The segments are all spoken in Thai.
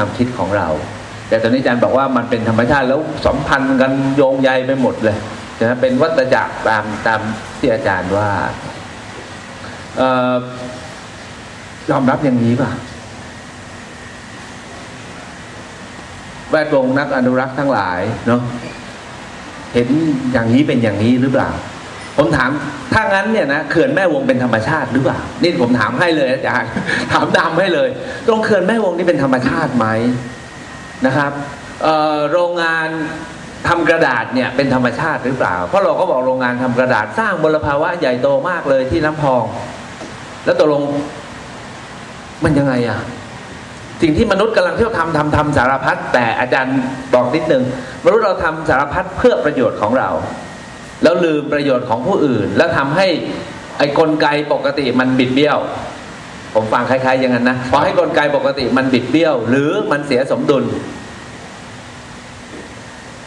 ความคิดของเรา แต่ตอนนี้อาจารย์บอกว่ามันเป็นธรรมชาติแล้วสัมพันธ์กันโยงใยไปหมดเลยนะเป็นวัฏจักรตามตามที่อาจารย์ว่าออยอมรับอย่างนี้ป่ะแวดวงนักอนุรักษ์ทั้งหลายเนาะเห็นอย่างนี้เป็นอย่างนี้หรือเปล่า ผมถามถ้างั้นเนี่ยนะเขื่อนแม่วงเป็นธรรมชาติหรือเปล่านี่ผมถามให้เลยอาจารย์ถามดำให้เลย ตรงเขื่อนแม่วงนี่เป็นธรรมชาติไหมนะครับโรงงานทำกระดาษเนี่ยเป็นธรรมชาติหรือเปล่า เพราะเราก็บอกโรงงานทำกระดาษสร้างมลภาวะใหญ่โตมากเลยที่น้ำพอง แล้วตกลงมันยังไงอะสิ่งที่มนุษย์กำลังเที่ยวทำทำทำสารพัดแต่อาจารย์บอกนิดนึงมนุษย์เราทำสารพัดเพื่อประโยชน์ของเรา แล้วลืมประโยชน์ของผู้อื่น แล้วทำให้ไอ้กลไกปกติมันบิดเบี้ยว ผมฟังคล้ายๆอย่างนั้นนะพอให้กลไกปกติมันบิดเบี้ยว หรือมันเสียสมดุล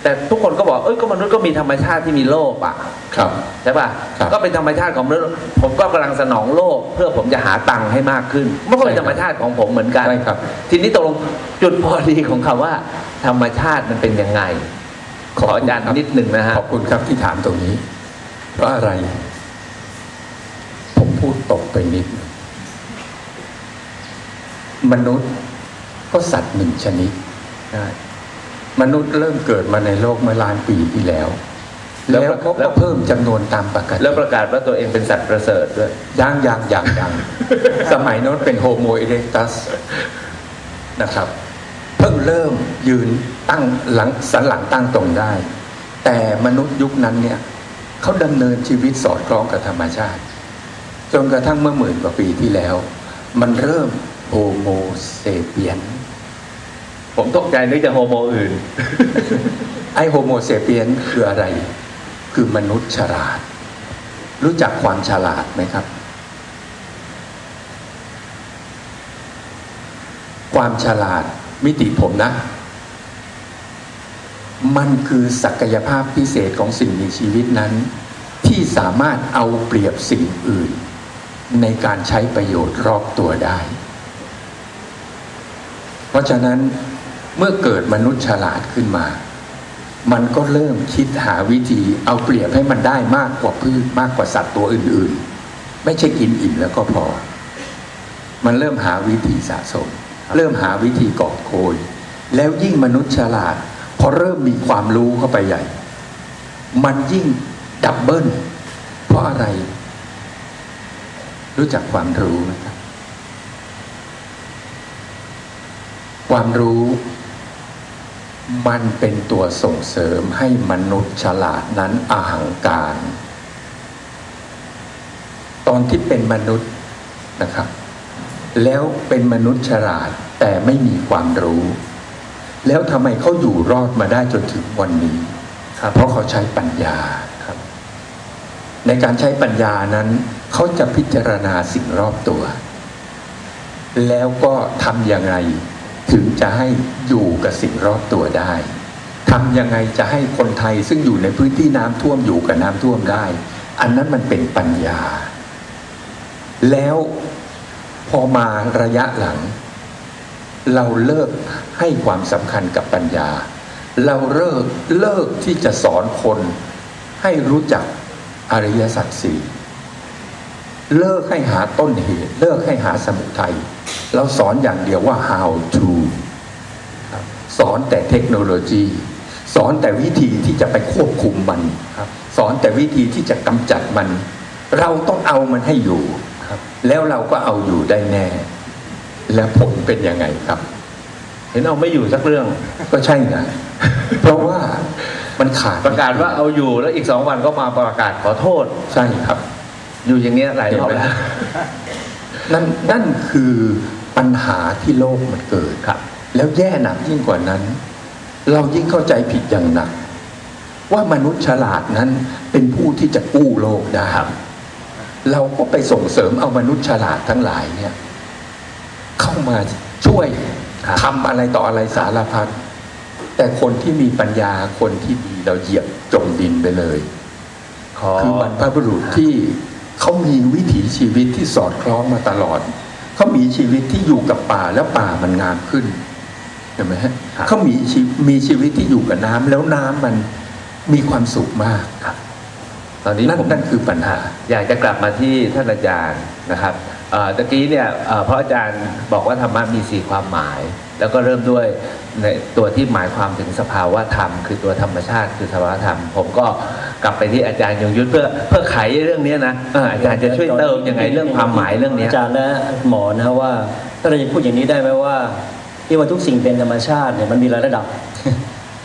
แต่ทุกคนก็บอกเอ้ยก็มนุษย์ก็มีธรรมชาติที่มีโลภอะ ครับใช่ป่ะครับก็เป็นธรรมชาติของมนุษย์ผมก็กำลังสนองโลภเพื่อผมจะหาตังค์ให้มากขึ้นมันก็เป็นใช่ธครรับรมชาติของผมเหมือนกันใช่ครับ ทีนี้ตกลงจุดพอดีของคำว่า ธรรมชาติมันเป็นยังไง ขออาจารย์นิดหนึ่งนะฮะขอบคุณครับที่ถามตรงนี้ เพราะอะไร ผมพูดตกไปนิดหนึ่งมนุษย์ก็สัตว์หนึ่งชนิดใช่มนุษย์เริ่มเกิดมาในโลกเมื่อล้านปีที่แล้ว แล้วแล้วเขาแล้ก็วเพิ่มจำนวนตามปกติแล้วประกาศว่าตัวเองเป็นสัตว์ประเสริฐด้วยย่างย่างย่างย่างสมัยโน้นเป็นโฮโม e เ e กตัสนะครับเพิ่งเริ่มยืนตั้งหลังสันหลังตั้งตรงได้ แต่มนุษย์ยุคนั้นเนี่ยเขาดำเนินชีวิตสอดคล้องกับธรรมชาติ จนกระทั่งเมื่อหมื่นกว่าปีที่แล้ว มันเริ่มโฮโมเซเปียน ผมตกใจนึกจะโฮโมอื่น ไอโฮโมเซเปียนคืออะไร คือมนุษย์ฉลาด รู้จักความฉลาดไหมครับความฉลาด มิติผมนะ มันคือศักยภาพพิเศษของสิ่งมีชีวิตนั้น ที่สามารถเอาเปรียบสิ่งอื่น ในการใช้ประโยชน์รอบตัวได้ เพราะฉะนั้นเมื่อเกิดมนุษย์ฉลาดขึ้นมา มันก็เริ่มคิดหาวิธีเอาเปรียบให้มันได้มากกว่าพืชมากกว่าสัตว์ตัวอื่น ๆ ไม่ใช่กินอิ่มแล้วก็พอ มันเริ่มหาวิธีสะสม เริ่มหาวิธีกอบโกยแล้วยิ่งมนุษย์ฉลาด พอเริ่มมีความรู้เข้าไปใหญ่ มันยิ่งดับเบิลเพราะอะไร รู้จักความรู้ไหมครับ ความรู้มันเป็นตัวส่งเสริมให้มนุษย์ฉลาดนั้นอาหังการ ตอนที่เป็นมนุษย์นะครับ แล้วเป็นมนุษย์ฉลาดแต่ไม่มีความรู้ แล้วทำไมเขาอยู่รอดมาได้จนถึงวันนี้ครับเพราะเขาใช้ปัญญาครับ ในการใช้ปัญญานั้น เขาจะพิจารณาสิ่งรอบตัว แล้วก็ทำยังไงถึงจะให้อยู่กับสิ่งรอบตัวได้ทำยังไงจะให้คนไทยซึ่งอยู่ในพื้นที่น้ำท่วมอยู่กับน้ำท่วมได้ อันนั้นมันเป็นปัญญา แล้วพ อมาระยะหลัง เราเลิกให้ความสำคัญกับปัญญา เราเลิกเลิกที่จะสอนคน ให้รู้จักอริยสัจสี่เลิกให้หาต้นเหตุ เลิกให้หาสมุทัยเราสอนอย่างเดียวว่า how to สอนแต่เทคโนโลยีสอนแต่วิธีที่จะไปควบคุมมันสอนแต่วิธีที่จะกำจัดมัน เราต้องเอามันให้อยู่ แล้วเราก็เอาอยู่ได้แน่ และผลเป็นยังไงครับ เห็นเอาไม่อยู่สักเรื่องก็ใช่ไงเพราะว่ามันขาดประกาศว่าเอาอยู่แล้วอีกสองวันก็มาประกาศขอโทษใช่ครับ อยู่อย่างเงี้ยหลายเห็รนอบไหมแล้วนั่นนั่นคือปัญหาที่โลกมันเกิดครับ แล้วแย่หนักยิ่งกว่านั้น เรายิ่งเข้าใจผิดอย่างหนัก ว่ามนุษย์ฉลาดนั้นเป็นผู้ที่จะกู้โลกได้ เราก็ไปส่งเสริมเอามนุษย์ฉลาดทั้งหลายเนี่ย เข้ามาช่วยครับทำอะไรต่ออะไรสารพัดแต่คนที่มีปัญญาคนที่ดีเราเหยียบจมดินไปเลยขอคือบรรพบุรุษที่เขามีวิถีชีวิตที่สอดคล้องมาตลอด เขามีชีวิตที่อยู่กับป่าแล้วป่ามันงามขึ้นเห็นไหมฮะครับเขามีชีมีชีวิตที่อยู่กับน้ำแล้วน้ำมันมีความสุขมาก ตอนนี้นั่นผมนั่นคือปัญหา อยากจะกลับมาที่ท่านอาจารย์นะครับเอ่อตะกี้เนี่ยเอ่อเพราะอาจารย์บอกว่าธรรมะมีสี่ความหมาย แล้วก็เริ่มด้วยในตัวที่หมายความถึงสภาวะธรรม คือตัวธรรมชาติคือสภาวะธรรม ผมก็กลับไปที่อาจารย์ยงยุทธเพื่อเพื่อไขเรื่องเนี้ยนะเอออาจารย์จะช่วยเติมยังไงเรื่องความหมายเรื่องเนี้ยอาจารย์และหมอนะว่าถ้าเราจะพูดอย่างนี้ได้ไหมว่าที่ว่าทุกสิ่งเป็นธรรมชาติเนี่ยมันมีหลายระดับ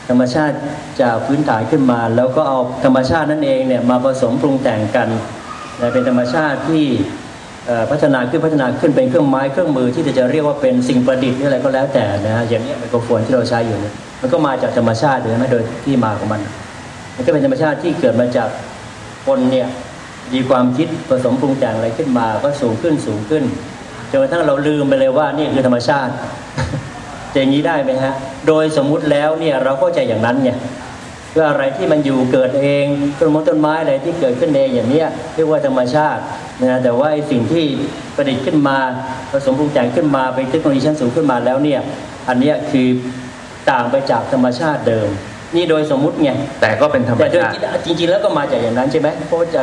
ธรรมชาติจากพื้นฐานขึ้นมา แล้วก็เอาธรรมชาตินั่นเองเนี่ยมาผสมปรุงแต่งกันเป็นธรรมชาติที่พัฒนาขึ้นพัฒนาขึ้นเป็นเครื่องไม้เครื่องมือที่จะเรียกว่าเป็นสิ่งประดิษฐ์หรืออะไรก็แล้วแต่นะฮะอย่างนี้ไมโครโฟนที่เราใช้อยู่เนี่ยมันก็มาจากธรรมชาติเลยนะโดยที่มาของมัน มันก็เป็นธรรมชาติที่เกิดมาจากคนเนี่ยมีความคิดผสมปรุงแต่งอะไรขึ้นมา ก็สูงขึ้นสูงขึ้นจนกระทั่งเราลืมไปเลยว่านี่คือธรรมชาติ จะอย่างนี้ได้ไหมฮะ โดยสมมุติแล้วเนี่ยเราเข้าใจอย่างนั้นไงคืออะไรที่มันอยู่เกิดเองต้นไม้ต้นไม้อะไรที่เกิดขึ้นเองอย่างเนี้ยเรียกว่าธรรมชาตินะแต่ว่าไอ้สิ่งที่ประดิษฐ์ขึ้นมาผสมปรุงแต่งขึ้นมาเป็นเทคโนโลยีชั้นสูงขึ้นมาแล้วเนี่ยอันเนี้ยคือต่างไปจากธรรมชาติเดิม นี่โดยสมมุติไงแต่ก็เป็นธรรมแต่โดยชาติจริง ๆ แล้วก็มาจากอย่างนั้นใช่ไหมเพราะว่าจะ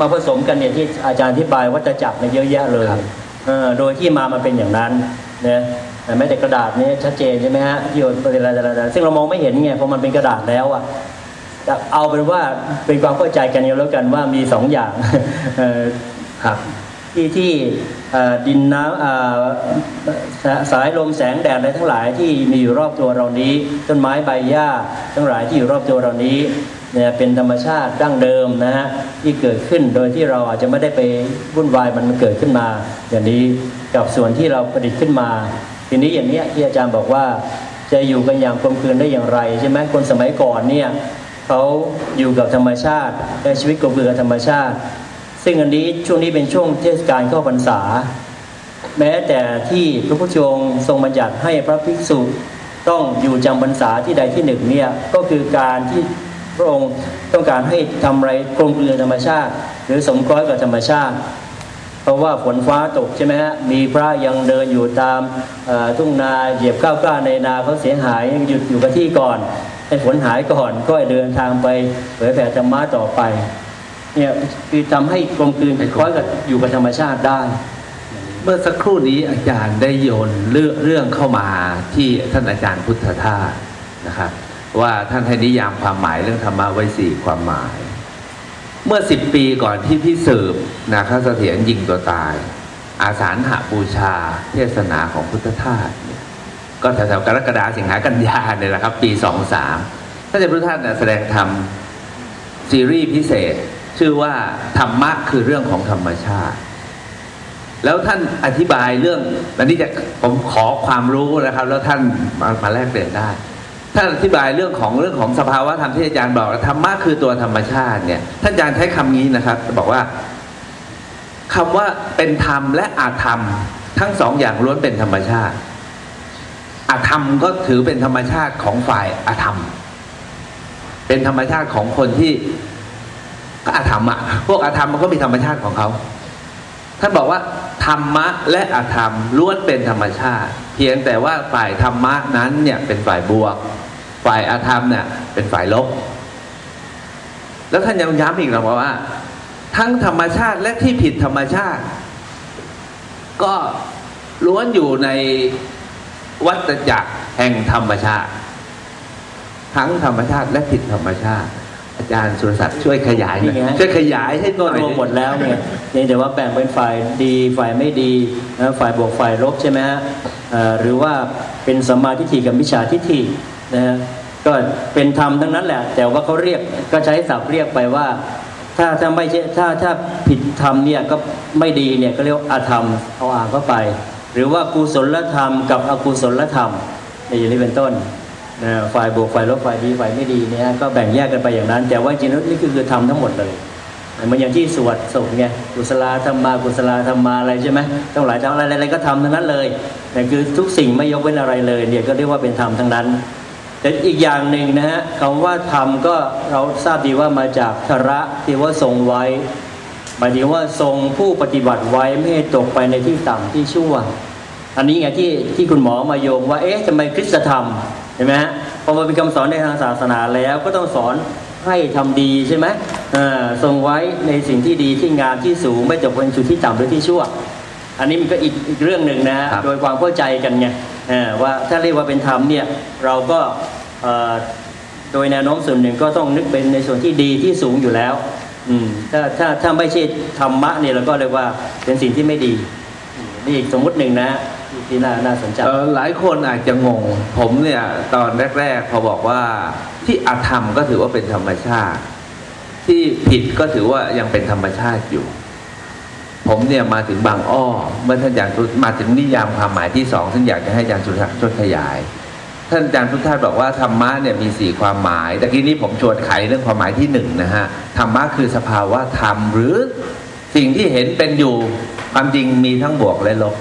มาผสมกันเนี่ยที่อาจารย์อธิบายวัฏจักรเนี่ยเยอะแยะเลยครับเออโดยที่มามันเป็นอย่างนั้นนะ แต่แม้แต่กระดาษนี้ชัดเจนใช่ไหมฮะที่เป็นอะไรๆๆซึ่งเรามองไม่เห็นไงเพราะมันเป็นกระดาษแล้วอะแต่เอาเป็นว่าเป็นความเข้าใจกันแล้วกันว่ามีสองอย่างครับที่ที่ดินน้ำสายลมแสงแดดอะไรทั้งหลายที่มีอยู่รอบตัวเรานี้ ต้นไม้ใบหญ้าทั้งหลายที่อยู่รอบตัวเรานี้เนี่ยเป็นธรรมชาติดั้งเดิมนะฮะที่เกิดขึ้นโดยที่เราอาจจะไม่ได้ไปวุ่นวายมันมันเกิดขึ้นมา อย่างนี้กับส่วนที่เราประดิษฐ์ขึ้นมา ทีนี้อย่างเนี้ยที่อาจารย์บอกว่าจะอยู่กันอย่างกลมกลืนได้อย่างไรใช่ไหมคนสมัยก่อนเนี่ยเขาอยู่กับธรรมชาติใช้ชีวิตกลมกลืนกับธรรมชาติ ซึ่งอันนี้ช่วงนี้เป็นช่วงเทศกาลเข้าพรรษา แม้แต่ที่พระพุทธองค์ทรงบัญญัติให้พระภิกษุต้องอยู่จำพรรษาที่ใดที่หนึ่งเนี่ยก็คือการที่พระองค์ต้องการให้ทำอะไรกลมกลืนธรรมชาติ หรือสมคล้อยกับธรรมชาติ เพราะว่าฝนฟ้าตกใช่ไหมฮะมีพระยังเดินอยู่ตามทุ่งนาเหยียบข้าวกล้าในนาเขาเสียหายหยุดอยู่กับที่ก่อนให้ฝนหายก่อนก็เดินทางไปเผยแผ่ธรรมะต่อไปเนี่ยคือทำให้กลมกลืนคล้อยกับอยู่กับธรรมชาติได้ เมื่อสักครู่นี้อาจารย์ได้โยนเรื่องเรื่องเข้ามาที่ท่านอาจารย์พุทธทาสนะครับว่าท่านให้นิยามความหมายเรื่องธรรมะไว้สี่ความหมาย เมื่อสิบปีก่อนที่พี่สืบนาคเสถียรยิงตัวตาย อาสาฬหบูชาเทศนาของพุทธทาสเนี่ยก็แถวๆกรกฎาสิงหากันยาเนี่ยแหละครับ ปีสองสามท่านเจ้าพุทธทาสเนี่ยแสดงธรรมซีรีส์พิเศษ ชื่อว่าธรรมะคือเรื่องของธรรมชาติ แล้วท่านอธิบายเรื่องอันนี้จะผมขอความรู้นะครับ แล้วท่านมามาแลกเปลี่ยนได้ ท่านอธิบายเรื่องของเรื่องของสภาวะธรรมที่อาจารย์บอกธรรมะคือตัวธรรมชาติเนี่ยท่านอาจารย์ใช้คำนี้นะครับ บอกว่าคำว่าเป็นธรรมและอาธรรม ทั้งสองอย่างล้วนเป็นธรรมชาติ อาธรรมก็ถือเป็นธรรมชาติของฝ่ายอาธรรม เป็นธรรมชาติของคนที่ก็อาธรรมอะพวกอาธรรมมันก็มีธรรมชาติของเขาท่านบอกว่าธรรมะและอาธรรมล้วนเป็นธรรมชาติ เพียงแต่ว่าฝ่ายธรรมะนั้นเนี่ยเป็นฝ่ายบวก ฝ่ายอธรรมเนี่ยเป็นฝ่ายลบ แล้วท่านยังย้ำอีกนะบอกว่า ทั้งธรรมชาติและที่ผิดธรรมชาติ ก็ล้วนอยู่ในวัฏจักรแห่งธรรมชาติ ทั้งธรรมชาติและผิดธรรมชาติ อาจารย์สุรศักดิ์ช่วยขยายหน่อยนี่ไงช่วยขยายให้หน่อยรวมหมดแล้วเนี่ยเพียงแต่ว่าแบ่งเป็นฝ่ายดีฝ่ายไม่ดีนะฝ่ายบวกฝ่ายลบใช่ไหมฮะเอ่อหรือว่าเป็นสัมมาทิฏฐิกับมิจฉาทิฏฐิ นะก็เป็นธรรมทั้งนั้นแหละ แต่ว่าเขาเรียกก็ใช้ศัพท์เรียกไปว่า ถ้าถ้าไม่ใช่ถ้าถ้าผิดธรรมเนี่ยก็ไม่ดีเนี่ยก็เรียกว่าอาธรรมเอาอ่างเข้าไป หรือว่ากุศลธรรม กับอกุศลธรรมในอย่างนี้เป็นต้นนะฝ่ายบวกฝ่ายลบฝ่ายดีฝ่ายไม่ดีเนี่ยก็แบ่งแยกกันไปอย่างนั้น แต่ว่าจริงๆนี่คือคือธรรมทั้งหมดเลยมือนอย่างที่สวดศพไงกุศลธรรมากุศลธรรมาอะไรใช่ไหมทั้งหลายทั้งอะไรอะไรก็ทำทั้งนั้นเลยแต่คือทุกสิ่งไม่ยกเว้นอะไรเลยเนี่ยก็เรียกว่าเป็นธรรมทั้งนั้น แต่อีกอย่างหนึ่งนะฮะคำว่าธรรมก็เราทราบดีว่ามาจากธระที่ว่าทรงไว้หมายถึงว่าทรงผู้ปฏิบัติไว้ไม่ให้ตกไปในที่ต่ำที่ชั่ว อันนี้ไงที่ที่คุณหมอมาโยงว่าเอ๊ะทำไมคริสตธรรมเห็นไหมฮะพอมาเป็นคำสอนในทางศาสนาแล้วก็ต้องสอนให้ทำดีใช่ไหมอ่าทรงไว้ในสิ่งที่ดีที่งามที่สูงไม่จบเป็นจุดที่ต่ำหรือที่ชั่ว อันนี้มันก็อีกอีกเรื่องหนึ่งนะฮะครับโดยความเข้าใจกันไงเออ ว่าถ้าเรียกว่าเป็นธรรมเนี่ยเราก็โดยแนวโน้มส่วนหนึ่งก็ต้องนึกเป็นในส่วนที่ดีที่สูงอยู่แล้วถ้าถ้าถ้าไม่ใช่ธรรมะเนี่ยเราก็เรียกว่าเป็นสิ่งที่ไม่ดีนี่อีกสมมติหนึ่งนะที่น่าน่าสนใจหลายคนอาจจะงง ผมเนี่ยตอนแรก ๆ พอบอกว่าที่อธรรมก็ถือว่าเป็นธรรมชาติ ที่ผิดก็ถือว่ายังเป็นธรรมชาติอยู่ ผมเนี่ยมาถึงบางอ้อ เมื่อท่านอาจารย์ทุมาถึงนิยามความหมายที่สองซึ่งอยากจะให้อาจารย์สุทัศน์ช่วยขยาย ท่านอาจารย์พุทธาสบอกว่าธรรมะเนี่ยมีสี่ความหมายแต่กี้นี้ผมชวนไขเรื่องความหมายที่หนึ่งนะฮะธรรมะคือสภาวะธรรมหรือสิ่งที่เห็นเป็นอยู่ความจริงมีทั้งบวกและลบ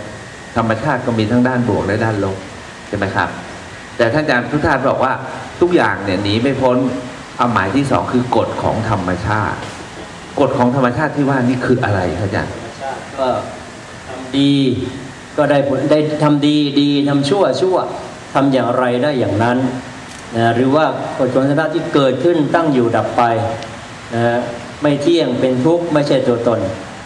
ธรรมชาติก็มีทั้งด้านบวกและด้านลบใช่ไหมครับ แต่ท่านอาจารย์พุทธาสบอกว่าทุกอย่างเนี่ยหนีไม่พ้นความหมายที่สองคือกฎของธรรมชาติกฎของธรรมชาติที่ว่านี่คืออะไรครับอาจารย์ ก็ทำดีก็ได้ผลได้ทำดีดีทำชั่วชั่วทำอย่างไรได้อย่างนั้นนะหรือว่ากฎของธรรมชาติที่เกิดขึ้นตั้งอยู่ดับไปนะไม่เที่ยงเป็นทุกข์ไม่ใช่ตัวตน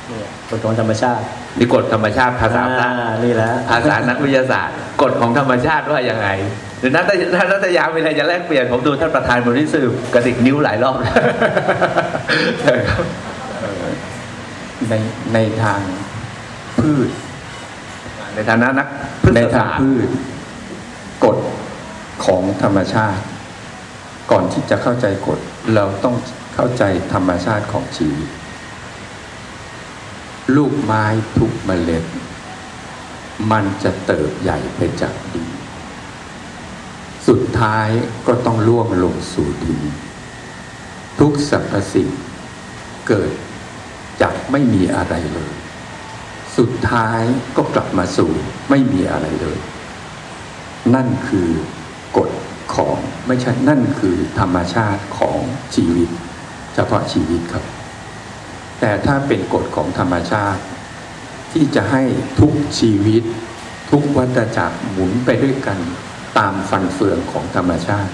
นี่กฎของธรรมชาตินี่กฎธรรมชาติภาษาพระอ่นี่แหละภาษานักวิทยาศาสตร์กฎของธรรมชาติว่ายังไงหรือนัทท่านนัทยาเวลาจะแลกเปลี่ยนผมดูท่านประธานบริสุทธิ์กระดิกนิ้วหลายรอบครับ ในในทางพืช ในฐานะนักพฤกในษทางศาสตร์พืชกฎของธรรมชาติ ก่อนที่จะเข้าใจกฎเราต้องเข้าใจธรรมชาติของชีวิต ลูกไม้ทุกเมล็ด มันจะเติบใหญ่ไปจากดินสุดท้ายก็ต้องล่วงลงสู่ดินทุกสรรพสิ่งเกิด จากไม่มีอะไรเลย สุดท้ายก็กลับมาสู่ไม่มีอะไรเลย นั่นคือกฎของไม่ใช่นั่นคือธรรมชาติของชีวิต เฉพาะชีวิตครับ แต่ถ้าเป็นกฎของธรรมชาติ ที่จะให้ทุกชีวิต ทุกวัฏจักรหมุนไปด้วยกันตามฟันเฟืองของธรรมชาติ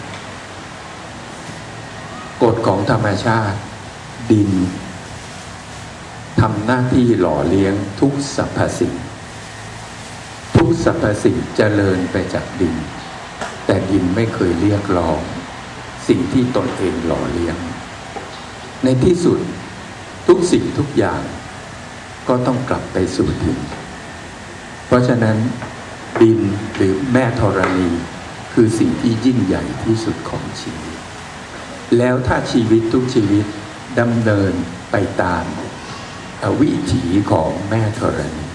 กฎของธรรมชาติ ดิน ทำหน้าที่หล่อเลี้ยงทุกสรรพสิ่ง ทุกสรรพสิ่งเจริญไปจากดิน แต่ดินไม่เคยเรียกร้อง สิ่งที่ตนเองหล่อเลี้ยง ในที่สุดทุกสิ่งทุกอย่าง ก็ต้องกลับไปสู่ดิน เพราะฉะนั้น ดินหรือแม่ธรณี คือสิ่งที่ยิ่งใหญ่ที่สุดของชีวิต แล้วถ้าชีวิตทุกชีวิตดำเนินไปตาม วิถีของแม่ธรณี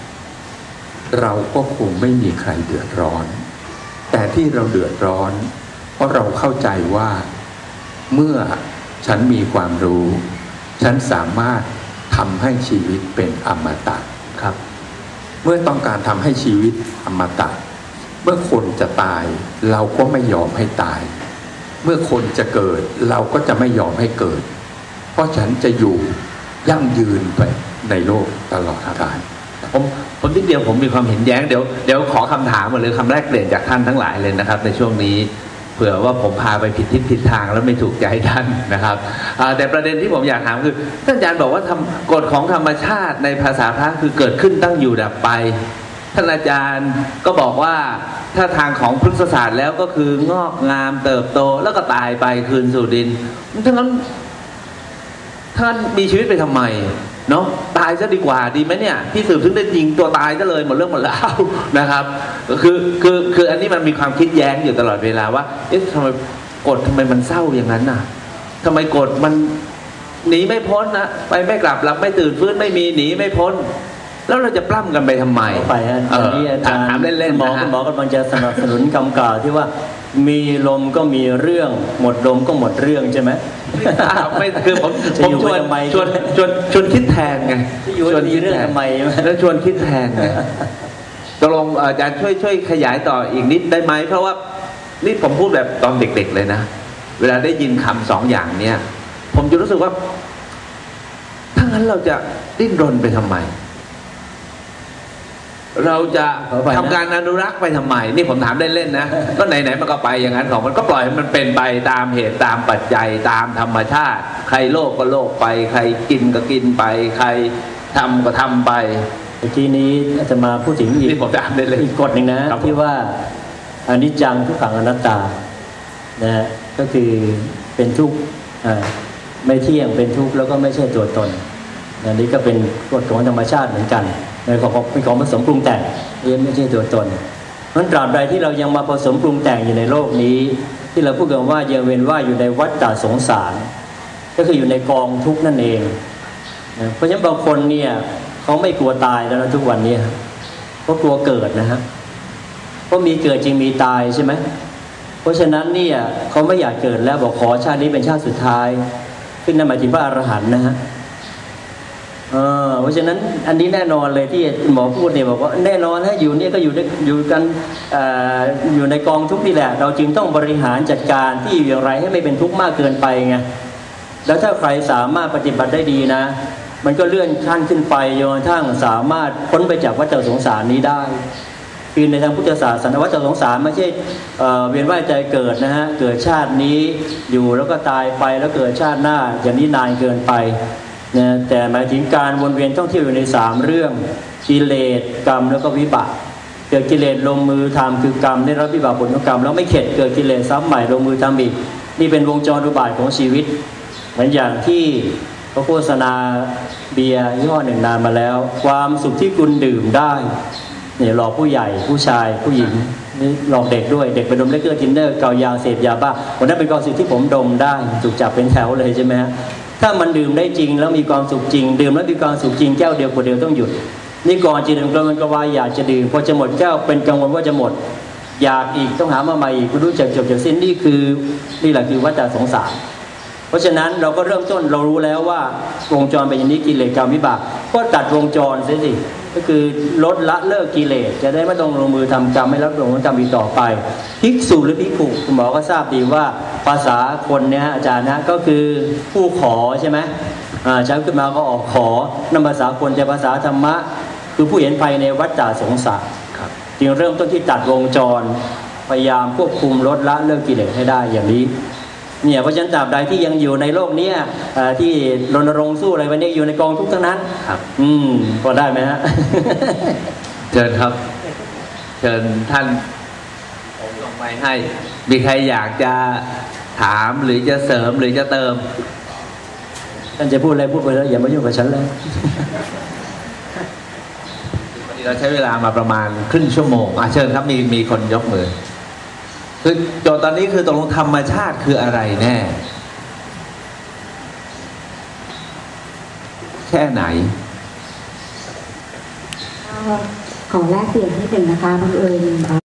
เราก็คงไม่มีใครเดือดร้อน แต่ที่เราเดือดร้อน เพราะเราเข้าใจว่า เมื่อฉันมีความรู้ ฉันสามารถทำให้ชีวิตเป็นอมตะครับ เมื่อต้องการทำให้ชีวิตอมตะ เมื่อคนจะตาย เราก็ไม่ยอมให้ตาย เมื่อคนจะเกิด เราก็จะไม่ยอมให้เกิด เพราะฉันจะอยู่ยั่งยืนไป ในโลกตลอดกาลผมผมนิดเดียวผมมีความเห็นแย้งเดี๋ยวเดี๋ยวขอคำถามหรือคำแรกเปลี่ยนจากท่านทั้งหลายเลยนะครับ ในช่วงนี้เผื่อว่าผมพาไปผิดทิศผิดทางแล้วไม่ถูกใจท่านนะครับแต่ประเด็นที่ผมอยากถามคือท่านอาจารย์บอกว่าทำกฎของธรรมชาติในภาษาพระคือเกิดขึ้นตั้งอยู่ดับไป ท่านอาจารย์ก็บอกว่าถ้าทางของพุทธศาสตร์แล้วก็คืองอกงามเติบโตแล้วก็ตายไปคืนสู่ดินทั้งนั้นท่านมีชีวิตไปทำไม เนาะตายซะดีกว่าดีไหมเนี่ยพี่สืบถึงได้ยิงตัวตายซะเลยหมดเรื่องหมดราวนะครับคือคือคืออันนี้มันมีความคิดแย้งอยู่ตลอดเวลาว่าเอ๊ะทำไมกฎทำไมมันเศร้าอย่างนั้นน่ะทำไมกฎมันหนีไม่พ้นนะไปไม่กลับหลับไม่ตื่นฟื้นไม่มีหนีไม่พ้น แล้วเราจะปล้ำกันไปทำไมไปฮะเอตอนอนี้อาจารย์ถามเล่นหๆมอนะคุฮะณหมอกำลังจะสนับสนุนคำกล่าวที่ว่า มีลมก็มีเรื่อง หมดลมก็หมดเรื่องใช่ไหมอ้าวไม่คือผมจะผมอยู่ชไปวนทำไมชวนชวนชวนคิดแทนไงจะอยู่ชวนมีคิดเรื่องแทนทำไมใช่ไหมแล้วชวนคิดแทนไงตกลงอาจารย์ช่วยช่วยขยายต่ออีกนิดได้ไหมเพราะว่านี่ผมพูดแบบตอนเด็ก ๆ เลยนะเวลาได้ยินคำสองอย่างเนี้ยผมจะรู้สึกว่าถ้างั้นเราจะดิ้นรนไปทำไม เราจะเอาไปนะทำการอนุรักษ์ไปทำไม นี่ผมถามเล่นๆนะ ก็ไหนๆมันก็ไปอย่างนั้นของมันก็ปล่อยให้มันเป็นไปตามเหตุตามปัจจัยตามธรรมชาติ ใครโลภก็โลภไป ใครกินก็กินไป ใครทำก็ทำไปเมื่อกี้นี้อาจจะมาพูดถึงอีกนี่ผมถามเล่นอีกกฎหนึ่งนะครับที่ว่าอนิจจังทุกขังอนัตตานะฮะก็คือเป็นทุกข์อ่าไม่เที่ยงเป็นทุกข์แล้วก็ไม่ใช่ตัวตนอันนี้ก็เป็นกฎของธรรมชาติเหมือนกัน ในของของเป็นของผสมปรุงแต่งนี่ไม่ใช่ตัวตนนั้นตราบใดที่เรายังมาผสมปรุงแต่งอยู่ในโลกนี้ ที่เราพูดกันว่ายังเวียนว่าอยู่ในวัฏฏะสงสาร ก็คืออยู่ในกองทุกข์นั่นเอง เพราะฉะนั้นบางคนเนี่ยเขาไม่กลัวตายแล้วนะทุกวันนี้เพราะกลัวเกิดนะฮะเพราะมีเกิดจริงมีตายใช่ไหมเพราะฉะนั้นเนี่ยเขาไม่อยากเกิดแล้วบอกขอชาตินี้เป็นชาติสุดท้ายซึ่งนั่นหมายถึงพระอรหันต์นะฮะ เพราะฉะนั้นอันนี้แน่นอนเลยที่หมอพูดเนี่ยบอกว่าแน่นอนนะอยู่เนี่ยก็อยู่ในอยู่กันออยู่ในกองทุกข์นี่แหละ เราจึงต้องบริหารจัดการที่อยู่อย่างไรให้ไม่เป็นทุกข์มากเกินไปไงแล้วถ้าใครสามารถปฏิบัติได้ดีนะ มันก็เลื่อนขั้นขึ้นไปจนกระทั่งสามารถพ้นไปจากวัฏสงสารนี้ได้คือในทางพุทธศาสนาวัฏสงสารไม่ใช่เวียนว่ายใจเกิดนะฮะเกิดชาตินี้อยู่แล้วก็ตายไปแล้วเกิดชาติหน้าอย่างนี้นานเกินไป นะแต่หมายถึงการวนเวียนท่องเที่ยวอยู่ในสามเรื่องกิเลสกรรมแล้วก็วิบากเกิดกิเลสลงมือทำคือกรรมได้รับวิบากผลของกรรมแล้วไม่เข็ดเกิดกิเลสซ้ำใหม่ลงมือทำอีก นี่เป็นวงจรอุบาทของชีวิต เหมือนอย่างที่เขาโฆษณาเบียร์ยี่ห้อหนึ่งนานมาแล้ว ความสุขที่คุณดื่มได้เนี่ยหลอกผู้ใหญ่ผู้ชายผู้หญิงนี่หลอกเด็กด้วยเด็กไปดมเลกเกอร์ทินเนอร์เกายาเสพยาบ้าวันนั้นเป็นความสุขที่ผมดมได้ถูกจับเป็นแถวเลยใช่ไหมฮะ ถ้ามันดื่มได้จริงแล้วมีความสุขจริง ดื่มแล้วมีความสุขจริงแก้วเดียวขวดเดียวต้องหยุด นี่ก่อนจะดื่มก็มันก็ว่าอยากจะดื่มพอจะหมดแก้วเป็นกังวลว่าจะหมด อยากอีกต้องหามาใหม่อีกคุณรู้จักจบจากสิ้นนี่คือนี่แหละคือวัฏสงสาร ราะฉะนั้นเราก็เริ่มต้นเรารู้แล้วว่าวงจรเป็นอย่างนี้กิเลสกรรมวิบาก ก็ตัดวงจรเสียสิก็คือลดละเลิกกิเลสจะได้ไม่ต้องลงมือทำกรรมไม่รับลงมือทำอีกต่อไปภิกษุหรือภิกขุคุณหมอก็ทราบดีว่าภาษาคนเนี่ยอาจารย์นะก็คือผู้ขอใช่ไหมอ่าใช้ขึ้นมาก็ออกขอนำภาษาคนแต่ภาษาธรรมะ คือผู้เห็นภัยในวัฏฏะสงสารครับจึงเริ่มต้นที่ตัดวงจร พยายามควบคุมลดละเลิกกิเลสให้ได้อย่างนี้ เนี่ยเพราะฉะนั้นตราบใดที่ยังอยู่ในโลกเนี้ยเอ่อที่รณรงค์สู้อะไรวันนี้อยู่ในกองทุกข์ทั้งนั้นครับ อืมพอได้ไหมฮะเชิญครับ เชิญท่านผมส่งไปให้ มีใครอยากจะถามหรือจะเสริมหรือจะเติมท่านจะพูดอะไรพูดไปแล้วอย่ามายุ่งกับฉันเลยวันนี้เราใช้เวลามาประมาณครึ่งชั่วโมงอะเชิญครับมีมีคนยกมือ คือโจทย์ตอนนี้คือตกลงธรรมชาติคืออะไรแน่ แค่ไหนขอแลกเปลี่ยนที่หนึ่งนะคะบังเอิญ